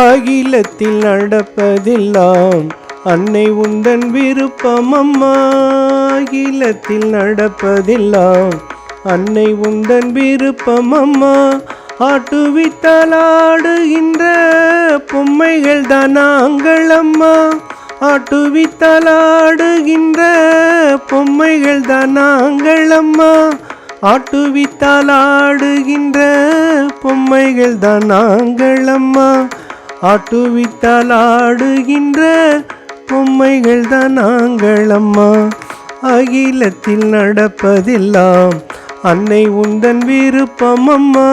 அகிலத்தில் நடப்பதெல்லாம் அன்னை உந்தன் விருப்பம் அம்மா. அகிலத்தில் நடப்பதெல்லாம் அன்னை உந்தன் விருப்பம் அம்மா. ஆட்டுவித்தலாடுகின்ற பொம்மைகள் தான் நாங்கள் அம்மா. ஆட்டுவித்தலாடுகின்ற பொம்மைகள் தான் நாங்கள் அம்மா. ஆட்டுவித்தாலாடுகின்ற பொம்மைகள் தான் நாங்கள் அம்மா. ஆட்டுவித்தால் ஆடுகின்ற பொம்மைகள் தான் நாங்கள் அம்மா. அகிலத்தில் நடப்பதெல்லாம் அன்னை உந்தன் விருப்பம் அம்மா.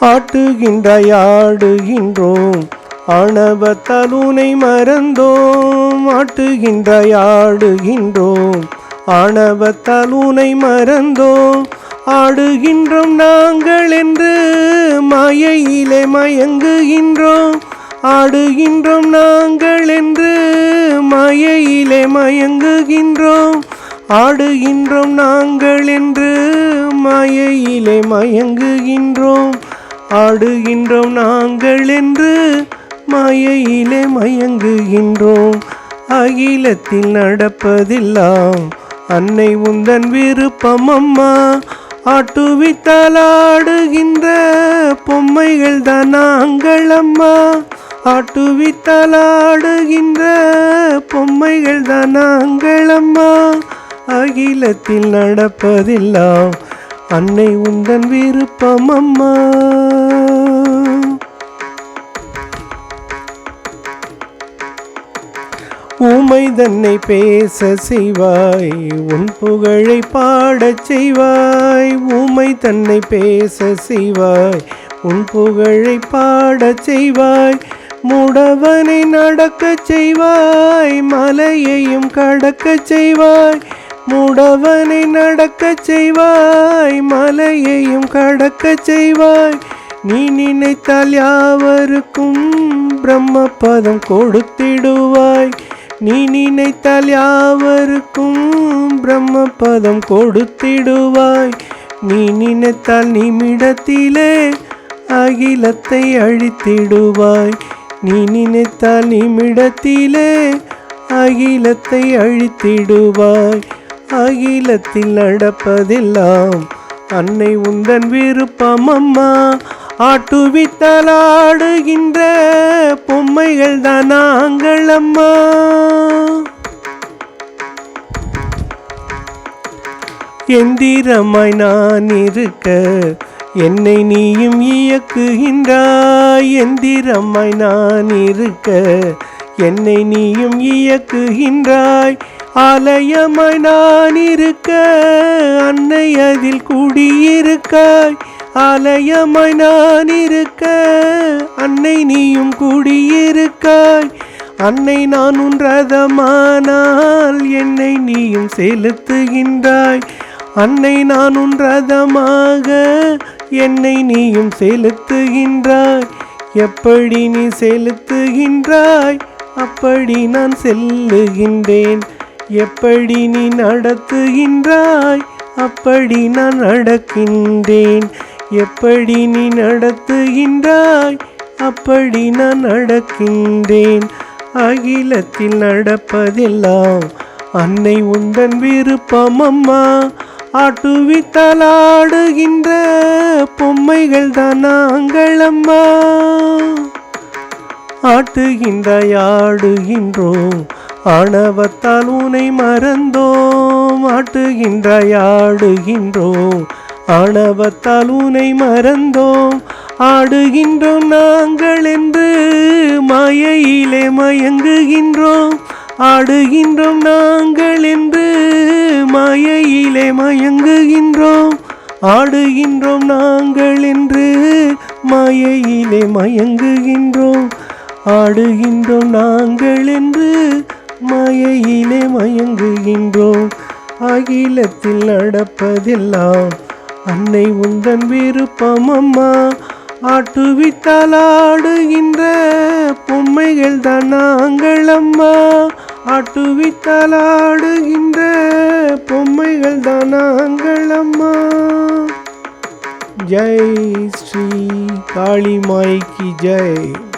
ஆட்டுகின்றாய் ஆடுகின்றோம். ஆணவத்தால் உனை மறந்தோம். ஆட்டுகின்றாய் ஆடுகின்றோம். ஆணவத்தால் உனை மறந்தோம். ஆடுகின்றோம் நாங்கள் என்று மாயையிலே மயங்குகின்றோம். ஆடுகின்றோம் நாங்கள் என்று மாயையிலே மயங்குகின்றோம். ஆடுகின்றோம் நாங்கள் என்று மாயையிலே மயங்குகின்றோம். ஆடுகின்றோம் நாங்கள் என்று மாயையிலே மயங்குகின்றோம். அகிலத்தில் நடப்பதில்லாம் அன்னை உந்தன் விருப்பம் அம்மா ஆட்டுவித்தாலாடுகின்ற பொம்மைகள் தான் நாங்கள் அம்மா ஆட்டுவித்தாலாடுகின்ற பொம்மைகள் தான் நாங்கள் அம்மா அகிலத்தில் நடப்பதில்லாம் அன்னை உந்தன் விருப்பம் அம்மா உமை தன்னை பேச செய்வாய் உன் புகழை பாடச் செய்வாய் உமை தன்னை பேச செய்வாய் உன் புகழை பாடச் செய்வாய் முடவனை நடக்கச் செய்வாய் மலையையும் கடக்கச் செய்வாய் முடவனை நடக்கச் செய்வாய் மலையையும் கடக்கச் செய்வாய். நீ நினைத்தால் யாவருக்கும் பிரம்மபதம் கொடுத்திடுவாய். நீ நினைத்தால் யாவருக்கும் பிரம்ம பதம் கொடுத்திடுவாய். நீ நினைத்தால் நிமிடத்திலே அகிலத்தை அழித்திடுவாய். நீ நினைத்தால் நிமிடத்திலே அகிலத்தை அழித்திடுவாய். அகிலத்தில் நடப்பதெல்லாம் அன்னை உந்தன் விருப்பம் அம்மா. ஆட்டுவித்தால் ஆடுகின்ற பொம்மைகள் தான் நாங்கள் அம்மா எந்திரமாய் நான் இருக்க என்னை நீயும் இயக்குகின்றாய். எந்திரமாய் நான் இருக்க என்னை நீயும் இயக்குகின்றாய். ஆலயமாய் நான் இருக்க அன்னை அதில் குடியிருக்காய். ஆலயமாய் நான் இருக்க அன்னை நீயும் கூடியிருக்காய். அன்னை நான் உன்றதமானால் என்னை நீயும் செலுத்துகின்றாய். அன்னை நான் உன்றதமாக என்னை நீயும் செலுத்துகின்றாய். எப்படி நீ செலுத்துகின்றாய் அப்படி நான் செல்லுகின்றேன். எப்படி நீ நடத்துகின்றாய் அப்படி நான் நடக்கின்றேன். எப்படி நீ நடத்துகின்றாய்? அப்படி நான் நடக்கின்றேன். அகிலத்தில் நடப்பதெல்லாம் அன்னை உந்தன் விருப்பம் அம்மா ஆட்டுவித்தால் ஆடுகின்ற பொம்மைகள் தான் நாங்கள் அம்மா ஆட்டுகின்றாய் ஆடுகின்றோம். ஆணவத்தால் உனை மறந்தோம். ஆட்டுகின்றாய் ஆடுகின்றோம். ஆணவத்தால் உனை மறந்தோம். ஆடுகின்றோம் நாங்கள் என்று மாயையிலே மயங்குகின்றோம். ஆடுகின்றோம் நாங்கள் என்று மாயையிலே மயங்குகின்றோம். ஆடுகின்றோம் நாங்கள் என்று மாயையிலே மயங்குகின்றோம். ஆடுகின்றோம் நாங்கள் என்று மாயையிலே மயங்குகின்றோம். அகிலத்தில் நடப்பதெல்லாம் அன்னை உந்தன் விருப்பம் அம்மா ஆட்டுவித்தாலாடுகின்ற பொம்மைகள் தான் நாங்கள் அம்மா ஆட்டுவித்தாலாடுகின்ற பொம்மைகள் தான் நாங்கள் அம்மா ஜெய் ஸ்ரீ காளிமாய்க்கு ஜெய்.